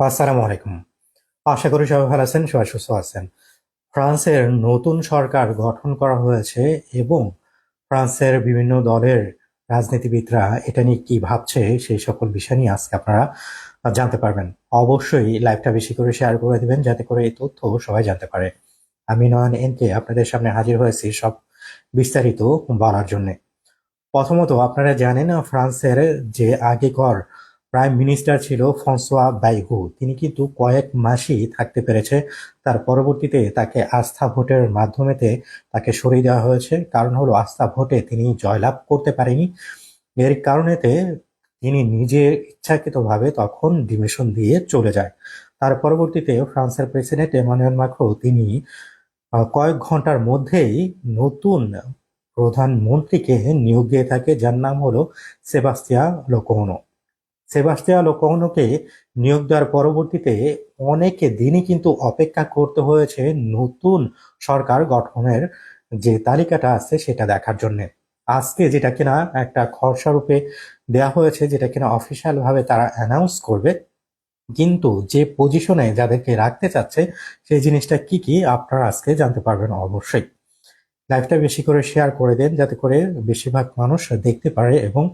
আসসালামু আলাইকুম। আশা করি সবাই ভালো আছেন, সবাই সুস্থ আছেন। ফ্রান্সের নতুন সরকার গঠন করা হয়েছে এবং ফ্রান্সের বিভিন্ন দলের রাজনীতিবিদরা এটা নিয়ে কি ভাবছে সেই সকল বিষয় নিয়ে আজকে আপনারা জানতে পারবেন। অবশ্যই লাইভটা বেশি করে শেয়ার করে দিবেন, যাতে করে এই তথ্য সবাই জানতে পারে। আমি নয়ন এনকে, আপনাদের সামনে হাজির হয়েছি সব বিস্তারিত বলার জন্যে। প্রথমত, আপনারা জানেন ফ্রান্সের যে আগে আগেকর প্রাইম মিনিস্টার ছিল ফ্রান্সোয়া বাইহু তিনি কিন্তু কয়েক মাসই থাকতে পেরেছে। তার পরবর্তীতে তাকে আস্থা ভোটের মাধ্যমেতে তাকে সরিয়ে দেওয়া হয়েছে। কারণ হলো, আস্থা ভোটে তিনি জয়লাভ করতে পারেনি। এর কারণেতে তিনি নিজের ইচ্ছাকৃতভাবে তখন ডিমিশন দিয়ে চলে যায়। তার পরবর্তীতে ফ্রান্সের প্রেসিডেন্ট এমানুয়েল মাক্রো তিনি কয়েক ঘণ্টার মধ্যেই নতুন প্রধানমন্ত্রীকে নিয়োগ দিয়ে থাকে, যার নাম হলো সেবাস্তিয়া লোকোনো। সেবাস্তিয়া লোকোনোকে নিয়োগ দেওয়ার পরবর্তীতে অনেকে দিনই কিন্তু অপেক্ষা করতে হয়েছে নতুন সরকার গঠনের যে তালিকাটা আছে সেটা দেখার জন্য। আজকে যেটা কিনা একটা খরচা রূপে দেওয়া হয়েছে, যেটা কিনা অফিসিয়াল ভাবে তারা অ্যানাউন্স করবে, কিন্তু যে পজিশনে যাদেরকে রাখতে চাচ্ছে, সেই জিনিসটা কি কি আপনারা আজকে জানতে পারবেন অবশ্যই। লাইভটা বেশি করে শেয়ার করে দেন, যাতে করে বেশিরভাগ মানুষ দেখতে পারে এবং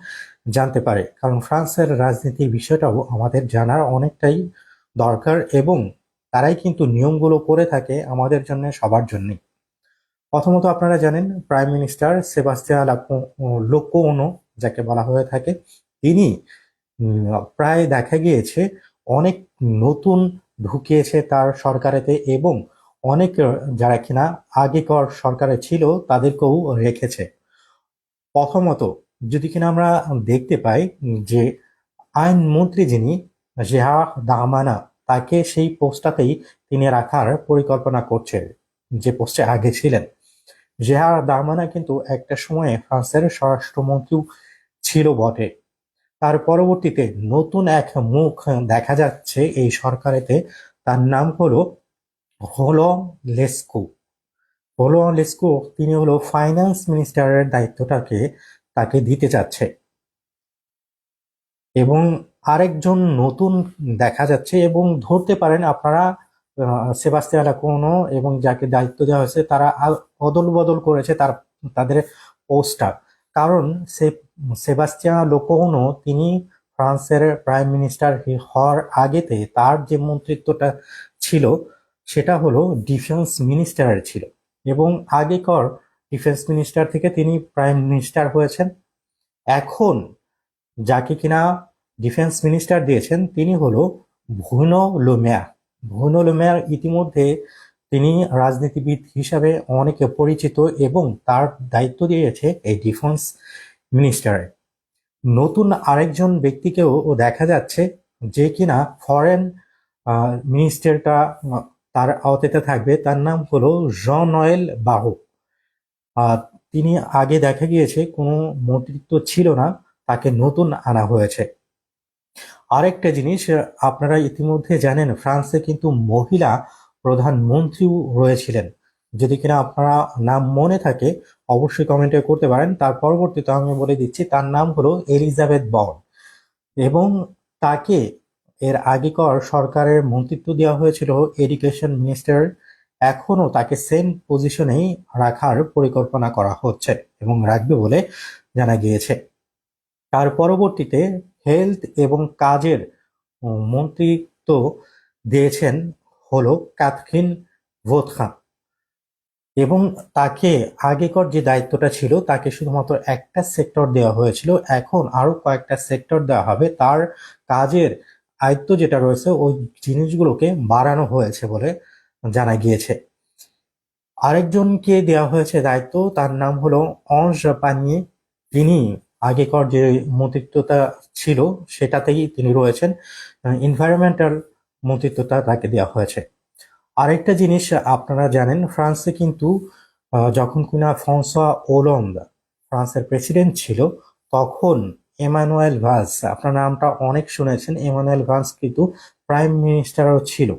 জানতে পারে। কারণ ফ্রান্সের রাজনীতির বিষয়টাও আমাদের জানার অনেকটাই দরকার এবং তারাই কিন্তু নিয়মগুলো করে থাকে আমাদের জন্য সবার জন্যই। প্রথমত আপনারা জানেন, প্রাইম মিনিস্টার সেবাস্তিয়া লোকোনো, যাকে বলা হয়ে থাকে, তিনি প্রায় দেখা গিয়েছে অনেক নতুন ঢুকিয়েছে তার সরকারেতে এবং অনেক, যারা কিনা আগেকর সরকারে ছিল তাদেরকেও রেখেছে। প্রথমত যদি কিনা আমরা দেখতে পাই যে আইনমন্ত্রী যিনি জেহা দামানা তাকে সেই পোস্টটাতেই তিনি রাখার পরিকল্পনা করছে যে পোস্টে আগে ছিলেন। জেহা দামানা কিন্তু একটা সময়ে ফ্রান্সের স্বরাষ্ট্রমন্ত্রীও ছিল বটে। তার পরবর্তীতে নতুন এক মুখ দেখা যাচ্ছে এই সরকারেতে, তার নাম হলো হলো লেস্কো হলো লেস্কো তিনি হলো ফাইন্যান্স মিনিস্টারের দায়িত্বটাকে তাকে দিতে চাচ্ছে। এবং আরেকজন নতুন দেখা যাচ্ছে এবং ধরতে পারেন আপনারা সেবাস্তিয়ান কোনো এবং যাকে দায়িত্ব দেওয়া হয়েছে তারা অদল বদল করেছে তার, তাদের পোস্টটা কারণ সে, সেবাস্তিয়ান লোকোনো তিনি ফ্রান্সের প্রাইম মিনিস্টার হওয়ার আগেতে তার যে মন্ত্রিত্বটা ছিল সেটা হলো ডিফেন্স মিনিস্টারের ছিল। এবং আগেকর ডিফেন্স মিনিস্টার থেকে তিনি প্রাইম মিনিস্টার হয়েছেন। এখন যাকে কিনা ডিফেন্স মিনিস্টার দিয়েছেন, তিনি হলো ভুনো লোমেয়া ভুনো লোমেয়ার ইতিমধ্যে তিনি রাজনীতিবিদ হিসাবে অনেকে পরিচিত এবং তার দায়িত্ব দিয়েছে এই ডিফেন্স মিনিস্টারে নতুন আরেকজন ব্যক্তিকেও দেখা যাচ্ছে যে কিনা ফরেন মিনিস্টারটা তার আওতাতে থাকবে। তার নাম হলো জন নয়েল বাহু আর তিনি আগে দেখা গিয়েছে কোনো মন্ত্রিত্ব ছিল না, তাকে নতুন আনা হয়েছে। আরেকটা জিনিস, আপনারা ইতিমধ্যে জানেন, ফ্রান্সে কিন্তু মহিলা প্রধানমন্ত্রীও রয়েছিলেন। যদি কিনা আপনারা নাম মনে থাকে, অবশ্যই কমেন্টে করতে পারেন। তার পরবর্তীতে আমি বলে দিচ্ছি, তার নাম হলো এলিজাবেথ বর্ন এবং তাকে এর আগেকর সরকারের মন্ত্রিত্ব দেওয়া হয়েছিল এডুকেশন মিনিস্টার এখনও তাকে সেম পজিশনেই রাখার পরিকল্পনা করা হচ্ছে এবং রাখবে বলে জানা গিয়েছে। তার পরবর্তীতে হেলথ এবং কাজের মন্ত্রিত্ব দিয়েছেন হলো ক্যাথরিন ভোথা এবং তাকে আগেকর যে দায়িত্বটা ছিল, তাকে শুধুমাত্র একটা সেক্টর দেওয়া হয়েছিল। এখন আরও কয়েকটা সেক্টর দেওয়া হবে। তার কাজের আয়ত্ত যেটা রয়েছে, ওই জিনিসগুলোকে বাড়ানো হয়েছে বলে জানা গিয়েছে। আরেকজনকে দেওয়া হয়েছে দায়িত্ব, তার নাম হলো অঞ্জ পানিয়ে। তিনি আগেকর যে মন্ত্রিত্বটা ছিল, সেটাতেই তিনি রয়েছেন। এনভায়রনমেন্টাল মন্ত্রিত্বটা তাকে দেওয়া হয়েছে। আরেকটা জিনিস আপনারা জানেন, ফ্রান্সে কিন্তু যখন কিনা ফ্রান্সোয়া ওলন্দ ফ্রান্সের প্রেসিডেন্ট ছিল, তখন এমানুয়েল ভান্স আপনার নামটা অনেক শুনেছেন, এমানুয়েল ভান্স কিন্তু প্রাইম মিনিস্টারও ছিল।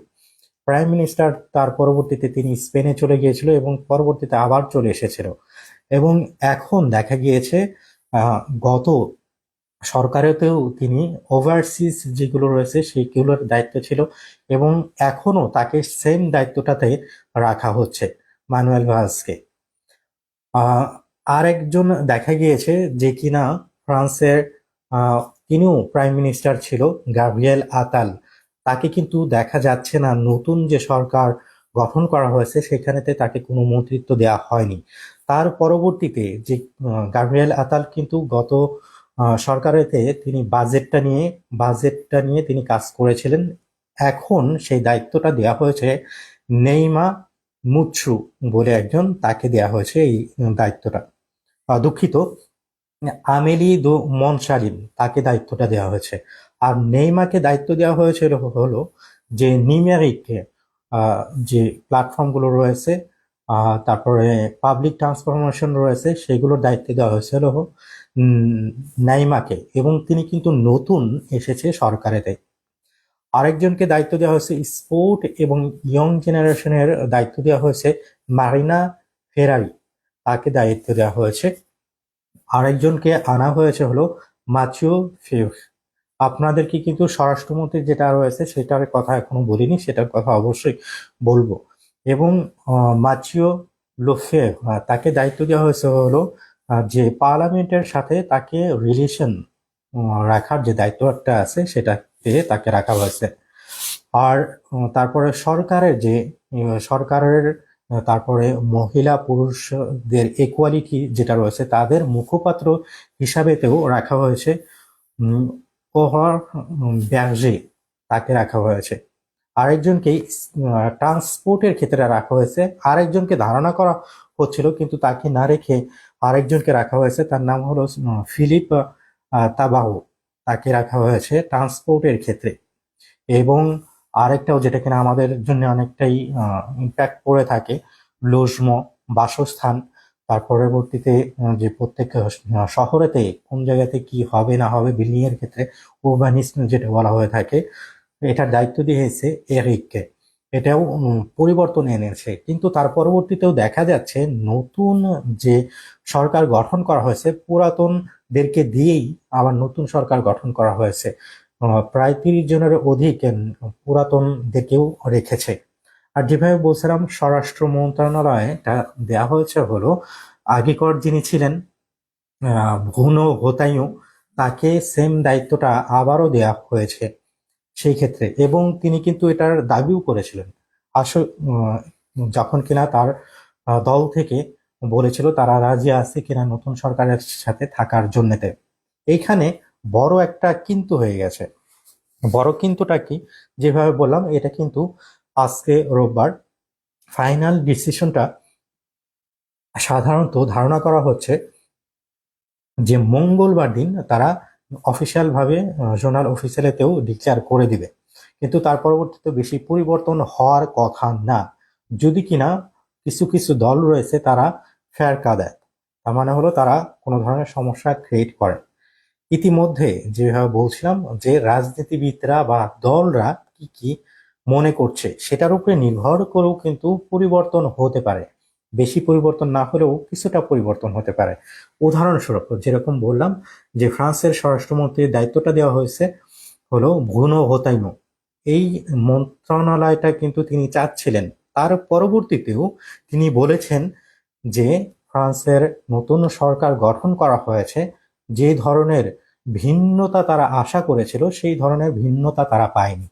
প্রাইম মিনিস্টার তার পরবর্তীতে তিনি স্পেনে চলে গিয়েছিল এবং পরবর্তীতে আবার চলে এসেছিল। এবং এখন দেখা গিয়েছে গত সরকারেতেও তিনি ওভারসিজ যেগুলো রয়েছে সেগুলোর দায়িত্ব ছিল এবং এখনও তাকে সেম দায়িত্বটাতে রাখা হচ্ছে মানুয়েল ভালসকে আহ, আরেকজন দেখা গিয়েছে যে কিনা ফ্রান্সের তিনিও প্রাইম মিনিস্টার ছিল গাব্রিয়েল আতাল তাকে কিন্তু দেখা যাচ্ছে না। নতুন যে সরকার গঠন করা হয়েছে, সেখানেতে তাকে কোনো মন্ত্রিত্ব দেওয়া হয়নি। তার পরবর্তীতে যে গাব্রিয়েল আতাল কিন্তু গত সরকারেতে তিনি বাজেটটা নিয়ে বাজেটটা নিয়ে তিনি কাজ করেছিলেন। এখন সেই দায়িত্বটা দেওয়া হয়েছে নেইমা মুচ্ছু বলে একজন, তাকে দেয়া হয়েছে এই দায়িত্বটা। দুঃখিত। আমেলি দো মনসারিন, তাকে দায়িত্বটা দেওয়া হয়েছে। আর নেইমাকে দায়িত্ব দেওয়া হয়েছিল হলো যে নিমেরিক যে প্ল্যাটফর্মগুলো রয়েছে তারপরে পাবলিক ট্রান্সফরমেশন রয়েছে, সেগুলোর দায়িত্ব দেওয়া হয়েছিল নাইমাকে এবং তিনি কিন্তু নতুন এসেছে সরকারেতে। আরেকজনকে দায়িত্ব দেওয়া হয়েছে স্পোর্ট এবং ইয়ং জেনারেশনের দায়িত্ব দেওয়া হয়েছে মারিনা ফেরারি। তাকে দায়িত্ব দেওয়া হয়েছে। আরেকজনকে আনা হয়েছে হলো মাচিও ফিউ আপনাদেরকে কিন্তু স্বরাষ্ট্রমন্ত্রী যেটা রয়েছে সেটার কথা এখনও বলিনি, সেটার কথা অবশ্যই বলব। এবং মাচিও লোফে তাকে দায়িত্ব দেওয়া হয়েছে হলো যে পার্লামেন্টের সাথে তাকে রিলেশন রাখার যে দায়িত্বটা আছে সেটাতে তাকে রাখা হয়েছে। আর তারপরে সরকারের যে সরকারের তারপরে মহিলা পুরুষদের ইকুয়ালিটি যেটা রয়েছে তাদের মুখপাত্র হিসাবেতেও রাখা হয়েছে। উম, ওহর ব্যার্জে তাকে রাখা হয়েছে। আরেকজনকে ট্রান্সপোর্টের ক্ষেত্রে রাখা হয়েছে। আরেকজনকে ধারণা করা হচ্ছিল কিন্তু তাকে না রেখে আরেকজনকে রাখা হয়েছে। তার নাম হলো ফিলিপ তাবাহু। তাকে রাখা হয়েছে ট্রান্সপোর্টের ক্ষেত্রে। এবং আরেকটাও যেটা কিনা আমাদের জন্য অনেকটাই ইম্প্যাক্ট পড়ে থাকে লোজম বাসস্থান। তার পরবর্তীতে যে প্রত্যেক শহরেতে কোন জায়গাতে কি হবে, না হবে বিল্ডিং এর ক্ষেত্রে উরবানিজম যেটা বলা হয়ে থাকে, এটার দায়িত্ব দিয়েছে এরিককে। এটাও পরিবর্তন এনেছে। কিন্তু তার পরবর্তীতেও দেখা যাচ্ছে নতুন যে সরকার গঠন করা হয়েছে, পুরাতনদেরকে দিয়েই আবার নতুন সরকার গঠন করা হয়েছে। প্রায় তিরিশ জনের অধিক পুরাতনদেরকেও রেখেছে। আর যেভাবে বলছিলাম, স্বরাষ্ট্র মন্ত্রণালয়ে এটা দেওয়া হয়েছে হলো, আগেকর যিনি ছিলেন ভুনো হোতাইও তাকে সেম দায়িত্বটা আবারও দেওয়া হয়েছে সেই ক্ষেত্রে। এবং তিনি কিন্তু এটার দাবিও করেছিলেন। আসল যখন কিনা তার দল থেকে বলেছিল তারা রাজি আছে কিনা নতুন সরকারের সাথে থাকার জন্যতে। এইখানে বড় একটা কিন্তু হয়ে গেছে। বড় কিন্তুটা কি? যেভাবে বললাম, এটা কিন্তু আজকে রোববার। ফাইনাল ডিসিশনটা সাধারণত ধারণা করা হচ্ছে যে মঙ্গলবার দিন তারা অফিসিয়াল ভাবে জোনাল অফিসিয়ালেতেও ডিক্লেয়ার করে দিবে। কিন্তু তার পরবর্তীতে বেশি পরিবর্তন হওয়ার কথা না। যদি কিনা কিছু কিছু দল রয়েছে তারা ফেয়ার কাদায়, তার মানে হলো তারা কোনো ধরনের সমস্যা ক্রিয়েট করে। ইতিমধ্যে যেভাবে বলছিলাম যে রাজনীতিবিদরা বা দলরা কি কি মনে করছে। সেটার উপরে নির্ভর করেও কিন্তু পরিবর্তন হতে পারে। বেশি পরিবর্তন না হলেও কিছুটা পরিবর্তন হতে পারে। উদাহরণস্বরূপ, যেরকম বললাম যে ফ্রান্সের স্বরাষ্ট্রমন্ত্রীর দায়িত্বটা দেওয়া হয়েছে হলো ভুনো হোতাইমো এই মন্ত্রণালয়টা কিন্তু তিনি চাচ্ছিলেন। তার পরবর্তীতেও তিনি বলেছেন যে ফ্রান্সের নতুন সরকার গঠন করা হয়েছে, যে ধরনের ভিন্নতা তারা আশা করেছিল, সেই ধরনের ভিন্নতা তারা পায়নি।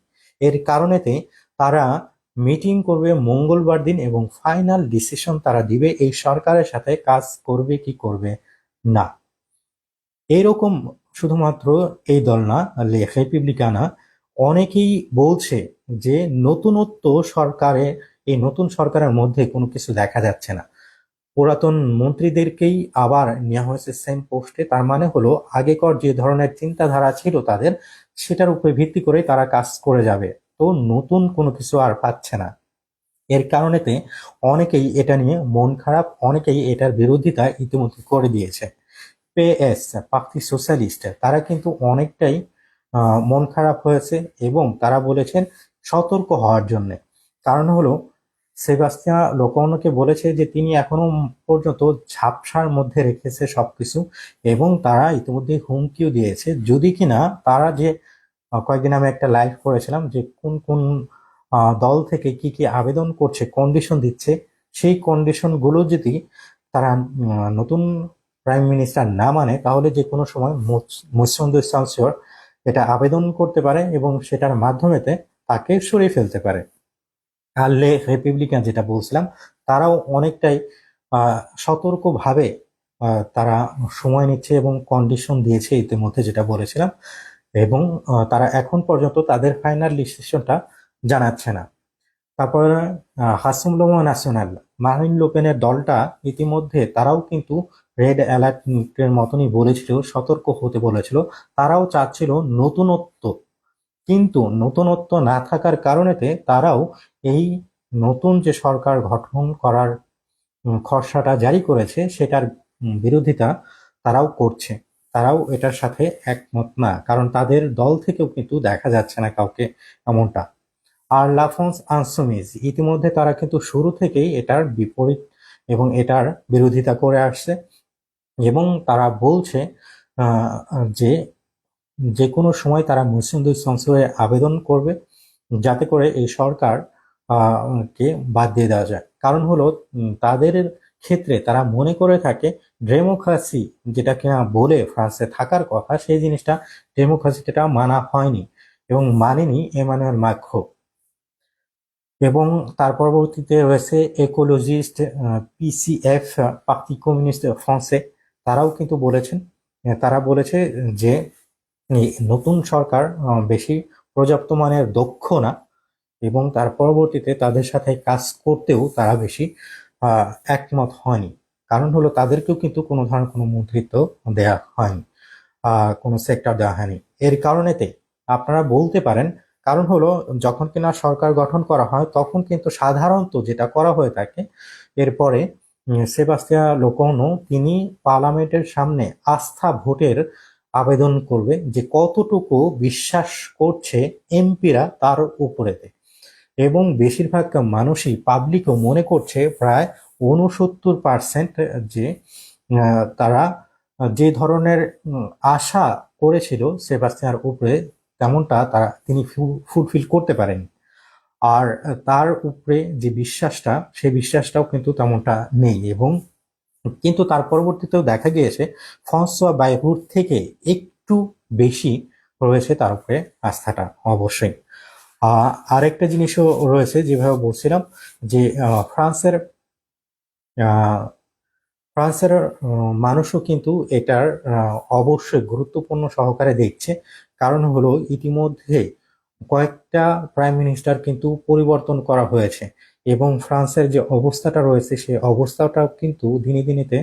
এর কারণেতে তারা মিটিং করবে মঙ্গলবার দিন এবং ফাইনাল ডিসিশন তারা দিবে এই সরকারের সাথে কাজ করবে কি করবে না। এরকম শুধুমাত্র এই দল না রিপাবলিকানা, অনেকেই বলছে যে নতুনত্ব সরকারে, এই নতুন সরকারের মধ্যে কোনো কিছু দেখা যাচ্ছে না। পুরাতন মন্ত্রীদেরকেই আবার নেওয়া হয়েছে সেম পোস্টে তার মানে হলো, আগেকর যে ধরনের চিন্তাধারা ছিল তাদের, সেটার উপরে ভিত্তি করে তারা কাজ করে যাবে। তো নতুন কোনো কিছু আর পাচ্ছে না। এর কারণেতে অনেকেই এটা নিয়ে মন খারাপ, অনেকেই এটার বিরোধিতা ইতিমধ্যে করে দিয়েছে। পিএস পার্টি সোশ্যালিস্ট, তারা কিন্তু অনেকটাই মন খারাপ হয়েছে এবং তারা বলেছেন সতর্ক হওয়ার জন্য। কারণ হলো সেবাস্টিয়া লোকনকে বলেছে যে তিনি এখনও পর্যন্ত ঝাপসার মধ্যে রেখেছে সবকিছু এবং তারা ইতিমধ্যে হুমকিও দিয়েছে। যদি কিনা তারা যে কয়েকদিন আমি একটা লাইভ করেছিলাম যে কোন কোন দল থেকে কি কি আবেদন করছে কন্ডিশন দিচ্ছে, সেই কন্ডিশনগুলো যদি তারা নতুন প্রাইম মিনিস্টার না মানে তাহলে যে কোনো সময় মুসন্দ সালসিওর এটা আবেদন করতে পারে এবং সেটার মাধ্যমেতে তাকে সরিয়ে ফেলতে পারে। আর রিপাবলিকান যেটা বলছিলাম, তারাও অনেকটাই সতর্কভাবে তারা সময় নিচ্ছে এবং কন্ডিশন দিয়েছে ইতিমধ্যে যেটা বলেছিলাম এবং তারা এখন পর্যন্ত তাদের ফাইনাল ডিসিশনটা জানাচ্ছে না। তারপর হাসিমুল্লাহ ন্যাশনাল মারিন লোপেনের দলটা ইতিমধ্যে তারাও কিন্তু রেড অ্যালার্টের মতনই বলেছিল, সতর্ক হতে বলেছিল, তারাও চাচ্ছিল নতুনত্ব কিন্তু নতুনত্ব না থাকার কারণেতে তারাও এই নতুন যে সরকার গঠন করার খসড়াটা জারি করেছে, সেটার বিরোধিতা তারাও করছে। তারাও এটার সাথে একমত না, কারণ তাদের দল থেকেও কিন্তু দেখা যাচ্ছে না কাউকে এমনটা। আর লাফন্স আনসুমিজ, ইতিমধ্যে তারা কিন্তু শুরু থেকেই এটার বিপরীত এবং এটার বিরোধিতা করে আসছে এবং তারা বলছে যে যে কোনো সময় তারা মুসলিমদের সংসদে আবেদন করবে, যাতে করে এই সরকার কে বাদ দিয়ে দেওয়া যায়। কারণ হলো তাদের ক্ষেত্রে তারা মনে করে থাকে, ডেমোক্রাসি যেটা কিনা বলে ফ্রান্সে থাকার কথা, সেই জিনিসটা ডেমোক্রাসিটা মানা হয়নি এবং মানেনি এমানুয়েল মাক্রো এবং তার পরবর্তীতে রয়েছে একোলজিস্ট পিসিএফ পার্টি কমিউনিস্ট ফ্রান্সে। তারাও কিন্তু বলেছেন তারা বলেছে যে নতুন সরকার বেশি পর্যাপ্ত মানের দক্ষ না এবং তার পরবর্তীতে তাদের সাথে কাজ করতেও তারা বেশি একমত হয়নি। কারণ হলো তাদেরকেও কিন্তু কোনো ধরনের কোনো মন্ত্রিত্ব দেয়া হয়নি কোনো সেক্টর দেওয়া হয়নি। এর কারণেতে আপনারা বলতে পারেন কারণ হলো যখন কিনা সরকার গঠন করা হয় তখন কিন্তু সাধারণত যেটা করা হয়ে থাকে এরপরে উম, সেবাস্টিয়া লোকনো তিনি পার্লামেন্টের সামনে আস্থা ভোটের আবেদন করবে যে কতটুকু বিশ্বাস করছে এমপিরা তার উপরেতে। এবং বেশিরভাগ মানুষই পাবলিকও মনে করছে প্রায় উনসত্তর পার্সেন্ট যে তারা যে ধরনের আশা করেছিল সেবাস্টিয়ার উপরে তেমনটা তারা, তিনি ফুলফিল করতে পারেন আর তার উপরে যে বিশ্বাসটা সেই বিশ্বাসটাও কিন্তু তেমনটা নেই এবং কিন্তু তার পরবর্তীতেও দেখা গিয়েছে, ফ্রান্সোয়া বাইহুর থেকে একটু বেশি রয়েছে তার উপরে আস্থাটা অবশ্যই। আরেকটা জিনিসও রয়েছে যেভাবে বলছিলাম যে ফ্রান্সের ফ্রান্সের মানুষও কিন্তু এটার অবশ্যই গুরুত্বপূর্ণ সহকারে দেখছে। কারণ হলো ইতিমধ্যে কয়েকটা প্রাইম মিনিস্টার কিন্তু পরিবর্তন করা হয়েছে। এবং ফ্রান্সের যে অবস্থাটা রয়েছে, সেই অবস্থাটাও কিন্তু দিনে দিনেতে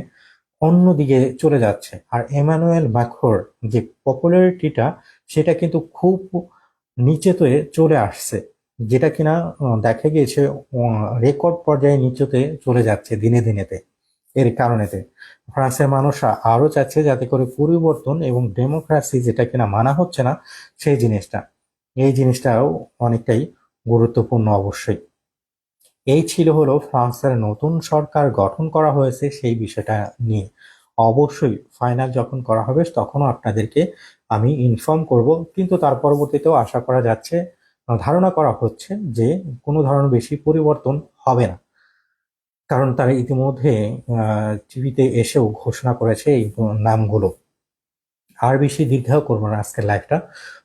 অন্যদিকে চলে যাচ্ছে। আর এমানুয়েল ম্যাক্রোর যে পপুলারিটিটা সেটা কিন্তু খুব নিচেতে চলে আসছে, যেটা কিনা দেখা গিয়েছে রেকর্ড পর্যায়ে নিচেতে চলে যাচ্ছে দিনে দিনেতে এর কারণেতে। ফ্রান্সের মানুষরা আরও চাচ্ছে যাতে করে পরিবর্তন এবং ডেমোক্রেসি যেটা কিনা মানা হচ্ছে না, সেই জিনিসটা। এই জিনিসটাও অনেকটাই গুরুত্বপূর্ণ অবশ্যই। এই ছিল হলো ফ্রান্সের নতুন সরকার গঠন করা হয়েছে সেই বিষয়টা নিয়ে। অবশ্যই ফাইনাল যখন করা হবে তখনও আপনাদেরকে আমি ইনফর্ম করব, কিন্তু তার পরবর্তীতেও আশা করা যাচ্ছে, ধারণা করা হচ্ছে যে কোনো ধরনের বেশি পরিবর্তন হবে না। কারণ তারা ইতিমধ্যে টিভিতে এসেও ঘোষণা করেছে এই নামগুলো। আর বেশি দীর্ঘাও করব না আজকের লাইভটা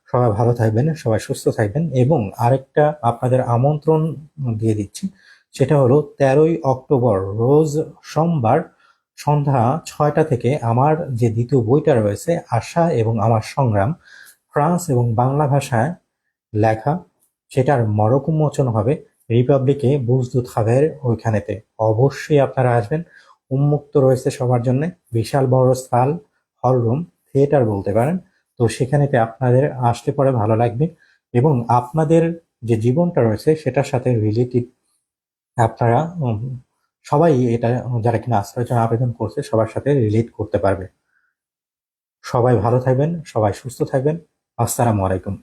সবাই ভালো থাকবেন, সবাই সুস্থ থাকবেন এবং আরেকটা আপনাদের আমন্ত্রণ দিয়ে দিচ্ছি, সেটা হলো তেরোই অক্টোবর রোজ সোমবার সন্ধ্যা ছয়টা থেকে আমার যে দ্বিতীয় বইটা রয়েছে, আশা এবং আমার সংগ্রাম, ফ্রান্স এবং বাংলা ভাষায় লেখা, সেটার মরক উন্মোচন হবে রিপাবলিকে বুজদুত খাবের ওইখানেতে। অবশ্যই আপনারা আসবেন, উন্মুক্ত রয়েছে সবার জন্য, বিশাল বড় সাল হল রুম থিয়েটার বলতে পারেন। তো সেখানেতে আপনাদের আসতে পরে ভালো লাগবে এবং আপনাদের যে জীবনটা রয়েছে সেটার সাথে রিলেটিভ আপনারা সবাই এটা, যারা কিনা আশ্রয়ের জন্য আবেদন করছে সবার সাথে রিলেট করতে পারবে। সবাই ভালো থাকবেন, সবাই সুস্থ থাকবেন। আসসালামু আলাইকুম।